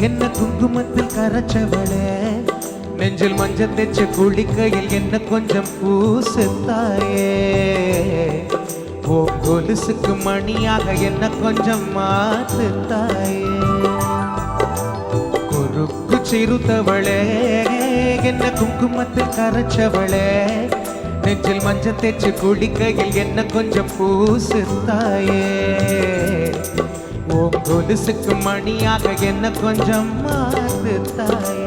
என்ன குங்குமத்தில் கரைச்சவளே. நெஞ்சில் மஞ்சள் தெச்ச குளிக்கையில் என்ன கொஞ்சம் பூசுத்தாயே. ஓ கொலுசுக்கு மணியாக என்ன கொஞ்சம் மாத்துத்தாயே. குறுக்கு சிறுத்தவளே என்ன குங்குமத்தில் கரைச்சவளே. நெஞ்சில் மஞ்சள் தேச்சு குளிக்கையில் என்ன கொஞ்சம் பூசுத்தாயே. தாயே ஓம் கொலுசுக்கு மணியாக என்ன கொஞ்சம் மாத்து தாயே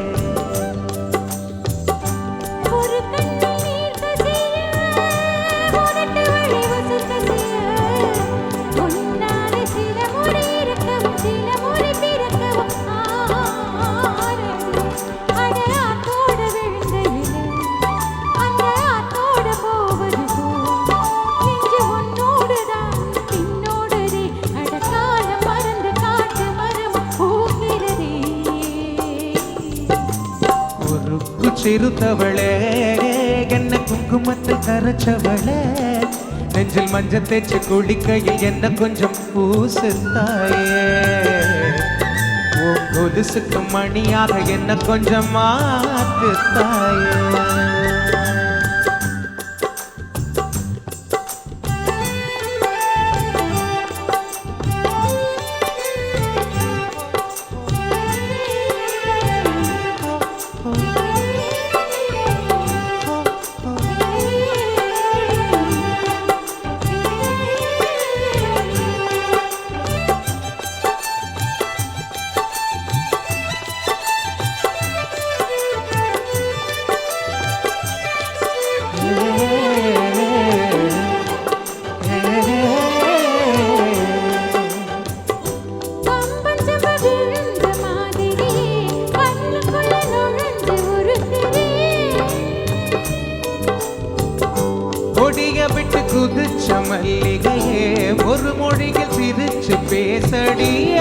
சிறுத்தவளே என்ன குங்குமத்தை கரைச்சவளே. நெஞ்சில் மஞ்சள் தேய்ச்சி குளிக்கையில் என்ன கொஞ்சம் பூசுத்தாயே. தாயே உன் கொலுசுக்கு மணியாக என்ன கொஞ்சம் மாத்துத்தாயே கொடிய விட்டு குதிச்ச மல்லிகையே ஒரு மொழியில் சிரிச்சு பேசடிய.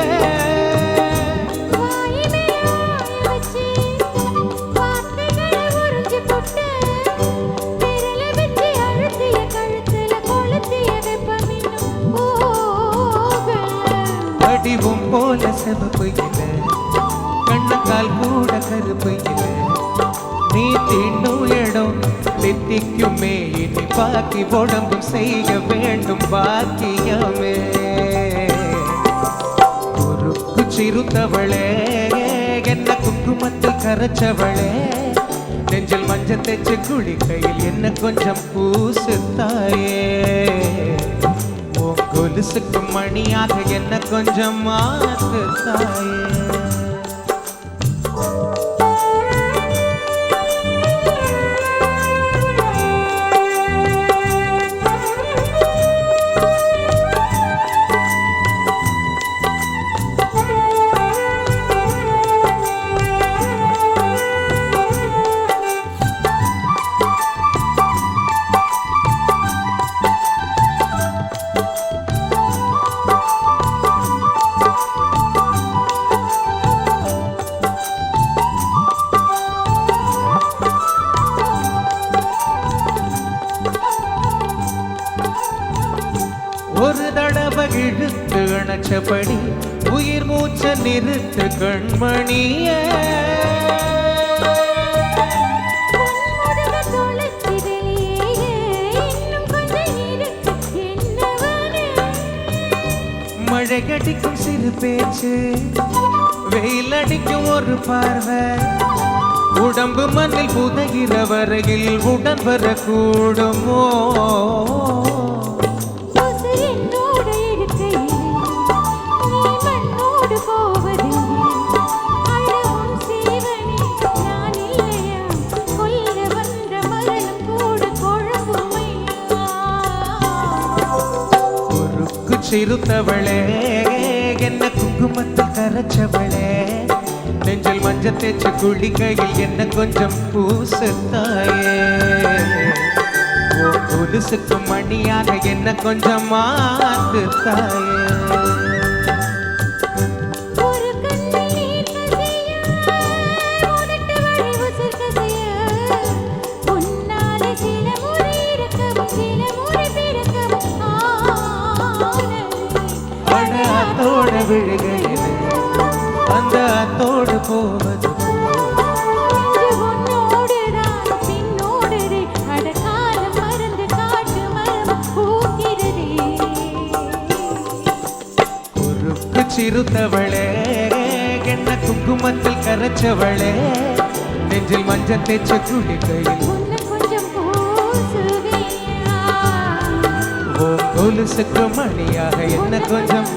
வடிவும் போல செவப்பு இல கண்ணக்கால் கூட கருப்பு இல நீ தீண்டும் இடம் தித்திக்குமே. இனி பாக்கி உடம்பும் செய்ய வேண்டும் பாக்கியமே. ஒரு குச்சிருத்தவளே என்ன குங்குமத்தில் கரைச்சவளே. நெஞ்சில் மஞ்சள் தேய்ச்சி குளிக்கையில் என்ன கொஞ்சம் பூசுத்தாயே. கொலுசுக்கு மணியாக என்ன கொஞ்சம் மாத்து தாயே அணைச்சபடி உயிர் மூச்ச நிறுத்து கண்மணிய. மழை கடிக்கும் சிறு பேச்சு வெயில் அடிக்கும் ஒரு பார்வை. உடம்பு மண்ணில் புதைகிற வரையில் உடன் வரக்கூடுமோ? சிறுத்தவளே என்ன குங்குமத்தில் கரைச்சவளே. நெஞ்சில் மஞ்சள் தேய்ச்ச குளிக்கையில் என்ன கொஞ்சம் பூசுத்தாயே. தாயே கொலுசுக்கு மணியாக என்ன கொஞ்சம் மாத்து தாயே விழுகையில் அந்த அத்தோடு போவது சிறுத்தவளே என்ன குங்குமத்தில் கரைச்சவளே நெஞ்சில் மஞ்சள் தேய்ச்ச குடிக்கையில் கொஞ்சம் கொலுசுக்கு மணியாக என்ன கொஞ்சம்